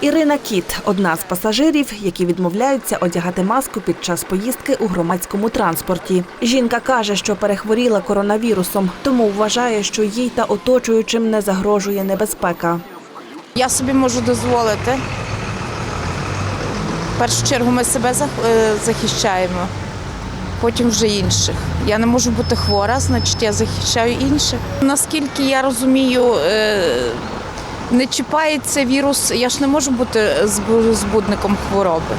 Ірина Кіт одна з пасажирів, які відмовляються одягати маску під час поїздки у громадському транспорті. Жінка каже, що перехворіла коронавірусом, тому вважає, що їй та оточуючим не загрожує небезпека. Я собі можу дозволити. В першу чергу ми себе е, захищаємо, потім вже інших. Я не можу бути хвора, значить я захищаю інших. Наскільки я розумію, е, не чіпається вірус, я ж не можу бути збудником хвороби.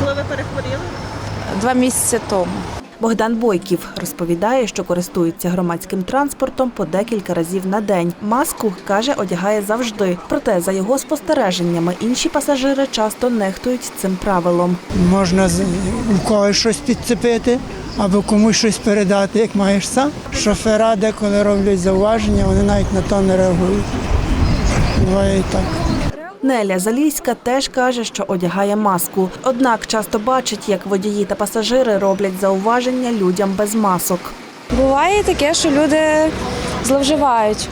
Коли ви перехворіли? Два місяці тому. Богдан Бойків розповідає, що користується громадським транспортом по декілька разів на день. Маску каже, одягає завжди. Проте, за його спостереженнями, інші пасажири часто нехтують цим правилом. Можна з- у когось щось підцепити або комусь щось передати, як маєш сам. Шофера деколи роблять зауваження, вони навіть на то не реагують. Буває і так. Неля Заліська теж каже, що одягає маску. Однак часто бачить, як водії та пасажири роблять зауваження людям без масок. Буває таке, що люди зловживають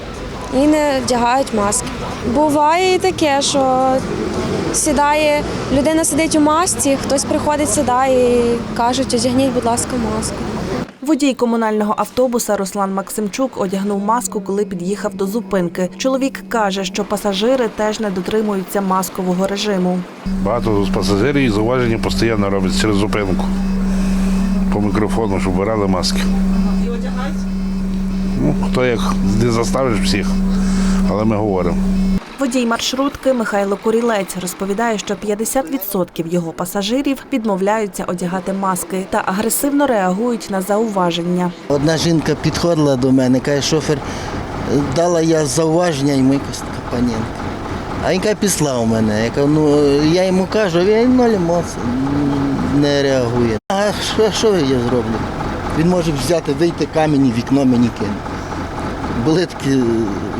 і не вдягають маски. Буває і таке, що сідає, людина сидить у масці, хтось приходить, сідає і кажуть, одягніть, будь ласка, маску. Водій комунального автобуса Руслан Максимчук одягнув маску, коли під'їхав до зупинки. Чоловік каже, що пасажири теж не дотримуються маскового режиму. Багато з пасажирів зауваження постійно роблять через зупинку. По мікрофону, щоб вбирали маски. І одягають? Ну, хто як не заставиш всіх, але ми говоримо. Водій маршрутки Михайло Курілець розповідає, що 50% його пасажирів відмовляються одягати маски та агресивно реагують на зауваження. Одна жінка підходила до мене, каже, шофер, дала я зауваження якось така панінка. А він каже, пішла у мене. Я кажу, ну я йому кажу, він ноль емоцій, не реагує. А що, що я зроблю? Він може взяти, вийти камінь вікно мені кине. Були такі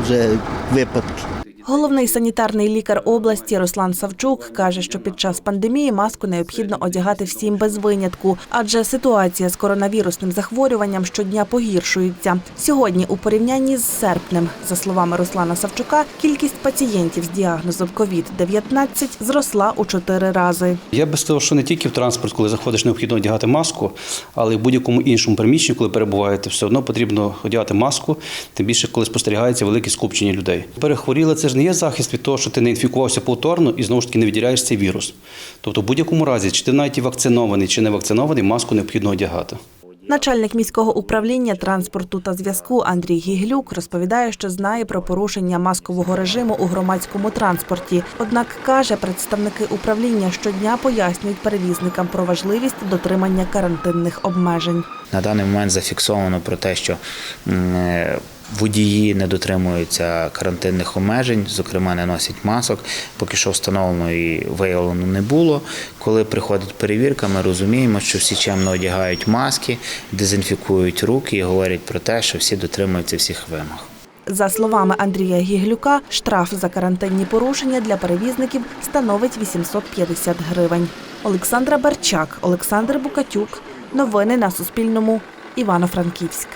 вже випадки. Головний санітарний лікар області Руслан Савчук каже, що під час пандемії маску необхідно одягати всім без винятку, адже ситуація з коронавірусним захворюванням щодня погіршується. Сьогодні, у порівнянні з серпнем, за словами Руслана Савчука, кількість пацієнтів з діагнозом COVID-19 зросла у чотири рази. Я би сказав, що не тільки в транспорт, коли заходиш, необхідно одягати маску, але й в будь-якому іншому приміщенні, коли перебуваєте, все одно потрібно одягати маску, тим більше, коли спостерігається велике скупчення людей. Перехворіли це ж не є захист від того, що ти не інфікувався повторно і знову ж таки не відділяєш цей вірус. Тобто, в будь-якому разі, чи ти навіть і вакцинований, чи не вакцинований, маску необхідно одягати. Начальник міського управління транспорту та зв'язку Андрій Гіглюк розповідає, що знає про порушення маскового режиму у громадському транспорті. Однак каже, представники управління щодня пояснюють перевізникам про важливість дотримання карантинних обмежень. На даний момент зафіксовано про те, що е, водії не дотримуються карантинних обмежень, зокрема не носять масок. Поки що встановлено і виявлено не було. Коли приходить перевірка, ми розуміємо, що всі чемно одягають маски, дезінфікують руки і говорять про те, що всі дотримуються всіх вимог. За словами Андрія Гіглюка, штраф за карантинні порушення для перевізників становить 850 гривень. Олександра Барчак, Олександр Букатюк. Новини на Суспільному. Івано-Франківськ.